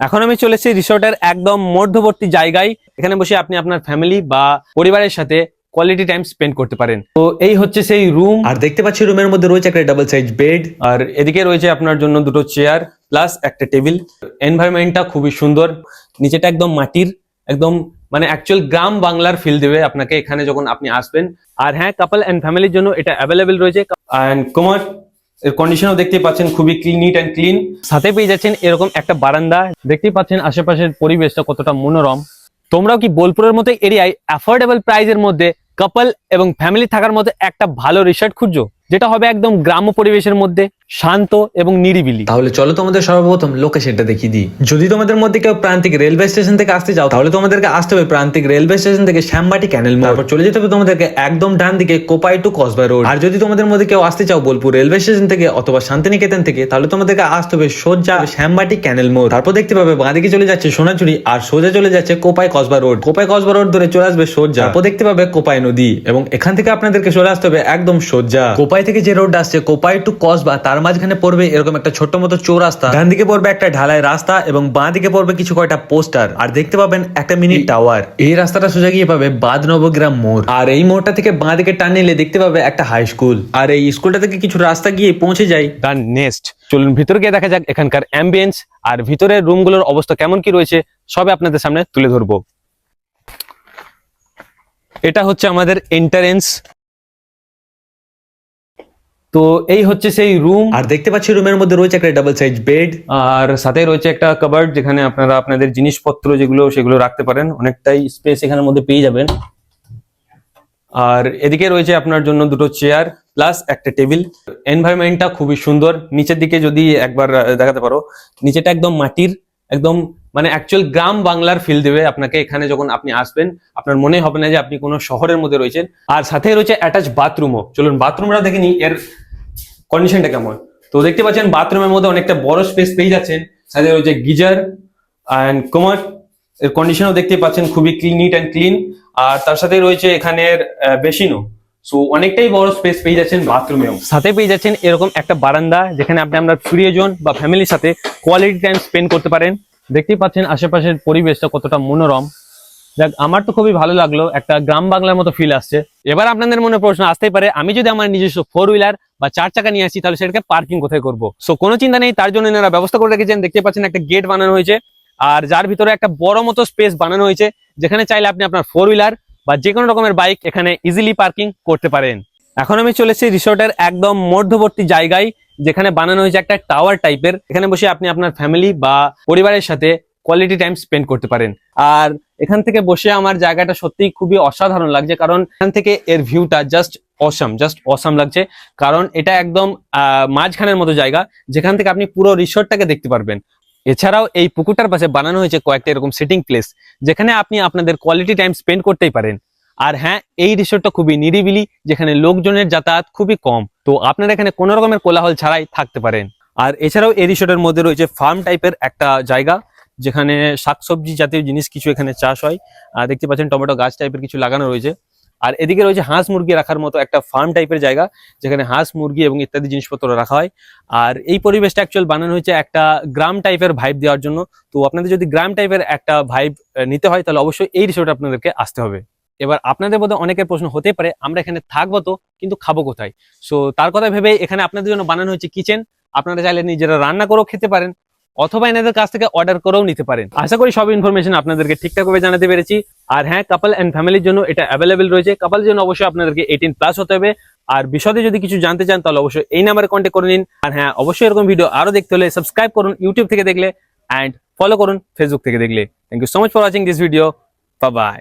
এখন আমি চলেছি রিসোর্টের একদম মধ্যবর্তী জায়গায়। এখানে বসে আপনি আপনার ফ্যামিলি বা পরিবারের সাথে কোয়ালিটি টাইম স্পেন্ড করতে পারেন। তো এই হচ্ছে সেই রুম আর দেখতে পাচ্ছি রুমের মধ্যে রয়েছে একটা ডাবল সাইজ বেড আর এদিকে রয়েছে আপনার জন্য দুটো চেয়ার প্লাস একটা টেবিল এনভায়রনমেন্টটা খুবই সুন্দর। নিচেটা একদম মাটির একদম মানে অ্যাকচুয়াল গ্রাম বাংলার ফিল দেবে আপনাকে এখানে যখন আপনি আসবেন। আর হ্যাঁ কাপল এন্ড ফ্যামিলির জন্য এটা অ্যাভেলেবেল রয়েছে। অ্যান্ড কুমার এর কন্ডিশনও দেখতে পাচ্ছেন খুবই ক্লিন নিট অ্যান্ড ক্লিন সাথে পেয়ে যাচ্ছেন এরকম একটা বারান্দা। দেখতেই পাচ্ছেন আশেপাশের পরিবেশটা কতটা মনোরম। তোমরাও কি বোলপুরের মতো এরিয়ায় অ্যাফোর্ডেবল প্রাইজের মধ্যে কাপল এবং ফ্যামিলি থাকার মতো একটা ভালো রিসার্ট খুঁজছো? যেটা হবে একদম গ্রাম্য পরিবেশের মধ্যে শান্ত এবং নিরিবিলি। তাহলে চলো তোমাদের সর্বপ্রথম লোকেশনটা দেখিয়ে দিই। যদি তোমাদের মধ্যে কেউ প্রান্তিক রেলওয়ে স্টেশন থেকে আসতে চাও, তাহলে তোমাদেরকে আসতে হবে প্রান্তিক রেলওয়ে স্টেশন থেকে শ্যামবাটি ক্যানেল মোড়। তারপর চলে যেতে হবে তোমাদেরকে একদম ডান দিকে কোপাই টু কসবা রোড আর যদি তোমাদের মধ্যে কেউ আসতে চাও বোলপুর রেলওয়ে স্টেশন থেকে অথবা শান্তিনিকেতন থেকে, তাহলে তোমাদেরকে আসতে হবে সোজা শ্যামবাটি ক্যানেল মোড়। তারপর দেখতে পাবে বাঁদিকে চলে যাচ্ছে সোনাচুরি আর সোজা চলে যাচ্ছে কোপাই কসবা রোড কোপাই কসবা রোড ধরে চলে আসবে সোজা। তারপর দেখতে পাবে কোপাই নদী এবং এখান থেকে আপনাদেরকে চলে আসতে হবে একদম সোজা। কোপাই থেকে যে রোড আসছে কোপাই টু কসবা তার মাঝখানে পড়বে এরকম একটা ছোট্ট মতো চৌরাস্তা। ডান দিকে পড়বে একটা ঢালাই রাস্তা এবং বাঁ দিকে পড়বে কিছু কয়টা পোস্টার। আর দেখতে পাবেন একটা মিনি টাওয়ার এই রাস্তাটা সোজা গিয়ে পাবে বাদ নবগ্রাম মোড়। আর এই মোড়টা থেকে বাঁ দিকে টান নিলে দেখতে পাবে একটা হাই স্কুল আর এই স্কুলটা থেকে কিছু রাস্তা গিয়ে পৌঁছে যায়। তার নেক্সট চলুন ভিতরে গিয়ে দেখা যাক এখানকার অ্যাম্বিয়েন্স আর ভিতরের রুমগুলোর অবস্থা কেমন কি রয়েছে সবে আপনাদের সামনে তুলে ধরবো। এটা হচ্ছে আমাদের এন্টারেন্স তো এই হচ্ছে সেই রুম আর দেখতে পাচ্ছি রুমের মধ্যে রয়েছে একটা ডাবল সাইজ বেড আর সাথে রয়েছে একটা কাবার্ড যেখানে আপনারা আপনাদের জিনিসপত্র যেগুলো সেগুলো রাখতে পারেন। অনেকটাই স্পেস এখানের মধ্যে পেয়ে যাবেন। আর এদিকে রয়েছে আপনার জন্য দুটো চেয়ার প্লাস একটা টেবিল এনভায়রনমেন্টটা খুবই সুন্দর। নিচের দিকে যদি একবার দেখাতে পারো নিচেটা একদম মাটির একদম মানে অ্যাকচুয়াল গ্রাম বাংলার ফিল দেবে আপনাকে এখানে যখন আপনি আসবেন। আপনার মনে হবে না যে আপনি কোনো শহরের মধ্যে রয়েছেন। আর সাথে রয়েছে অ্যাটাচ বাথরুমও চলুন বাথরুমটা দেখে নিই। এর কন্ডিশনটা কেমন? তো দেখতে পাচ্ছেন বাথরুমের মধ্যে অনেকটা বড় স্পেস পেয়ে যাচ্ছেন। সাথে রয়েছে গিজার অ্যান্ড কোমার এর কন্ডিশনও দেখতে পাচ্ছেন খুবই ক্লিন নিট অ্যান্ড ক্লিন আর তার সাথে রয়েছে এখানের বেসিনও সো অনেকটাই বড় স্পেস পেয়ে যাচ্ছেন বাথরুমেও সাথে পেয়ে যাচ্ছেন এরকম একটা বারান্দা, যেখানে আপনি আপনার প্রিয়জন বা ফ্যামিলির সাথে কোয়ালিটি টাইম স্পেন্ড করতে পারেন। দেখতেই পাচ্ছেন আশেপাশের পরিবেশটা কতটা মনোরম। দেখ আমার তো খুবই ভালো লাগল, একটা গ্রাম বাংলার মতো ফিল আসছে। এবার আপনাদের মনে প্রশ্ন আসতেই পারে, আমি যদি আমার নিজস্ব ফোর হুইলার বা চার চাকা নিয়ে আসি, তাহলে সেটাকে পার্কিং কোথায় করব? সো কোনো চিন্তা নেই, তার জন্য এনারা ব্যবস্থা করে রেখেছেন, দেখতে পাচ্ছেন একটা গেট বানানো হয়েছে, আর যার ভিতরে একটা বড় মতো স্পেস বানানো হয়েছে, যেখানে চাইলে আপনি আপনার ফোর হুইলার বা যে কোনো রকমের বাইক এখানে ইজিলি পার্কিং করতে পারেন। এখন আমি চলেছি রিসোর্টের একদম মধ্যবর্তী জায়গায়, যেখানে বানানো হয়েছে একটা টাওয়ার টাইপের এখানে বসে আপনি আপনার ফ্যামিলি বা পরিবারের সাথে কোয়ালিটি টাইম স্পেন্ড করতে পারেন। আর এখান থেকে বসে আমার জায়গাটা সত্যিই খুবই অসাধারণ লাগছে, কারণ এখান থেকে এর ভিউটা জাস্ট অসাম জাস্ট অসাম লাগছে। কারণ এটা একদম মাঝখানের মতো জায়গা, যেখান থেকে আপনি পুরো রিসোর্টটাকে দেখতে পারবেন। এছাড়াও এই পুকুরটার পাশে বানানো হয়েছে কয়েকটা এরকম সিটিং প্লেস যেখানে আপনি আপনাদের কোয়ালিটি টাইম স্পেন্ড করতেই পারেন। আর হ্যাঁ এই রিসোর্টটা খুবই নিরিবিলি, যেখানে লোকজনের যাতায়াত খুবই কম। তো আপনারা এখানে কোনো রকমের কোলাহল ছাড়াই থাকতে পারেন। আর এছাড়াও এই রিসোর্টের মধ্যে রয়েছে ফার্ম টাইপের একটা জায়গা যেখানে শাকসবজি জাতীয় জিনিস কিছু এখানে চাষ হয়। আর দেখতে পাচ্ছেন টমেটো গাছ টাইপের কিছু লাগানো রয়েছে। আর এদিকে রয়েছে হাঁস মুরগি রাখার মতো একটা ফার্ম টাইপের জায়গা, যেখানে হাঁস, মুরগি এবং ইত্যাদি জিনিসপত্র রাখা হয়। আর এই পরিবেশটা অ্যাকচুয়াল বানানো হয়েছে একটা গ্রাম টাইপের ভাইব দেওয়ার জন্য। তো আপনাদের যদি গ্রাম টাইপের একটা ভাইব নিতে হয়, তাহলে অবশ্যই এই রিসোর্টে আপনাদেরকে আসতে হবে। এবার আপনাদের মধ্যে অনেকের প্রশ্ন হতে পারে, আমরা এখানে থাকব তো, কিন্তু খাব কোথায়? সো তার কথা ভেবে এখানে আপনাদের জন্য বানানো হয়েছে কিচেন আপনারা চাইলে নিজেরা রান্না করেও খেতে পারেন। অথবা এনাদের কাছ থেকে অর্ডার করেও নিতে পারেন। আশা করি সব ইনফরমেশন আপনাদেরকে ঠিকঠাক ভাবে জানাতে পেরেছি। আর হ্যাঁ কাপল এন্ড ফ্যামিলির জন্য এটা অ্যাভেলেবেল রয়েছে। কাপলের জন্য অবশ্যই আপনাদেরকে এইটিন প্লাস হতে হবে। আর বিশদে যদি কিছু জানতে চান, তাহলে অবশ্যই এই নাম্বারে কন্ট্যাক্ট করে নিন। আর হ্যাঁ অবশ্যই এরকম ভিডিও আরও দেখতে হলে সাবস্ক্রাইব করুন ইউটিউব থেকে দেখলে অ্যান্ড ফলো করুন ফেসবুক থেকে দেখলে। Thank you so much for watching this video bye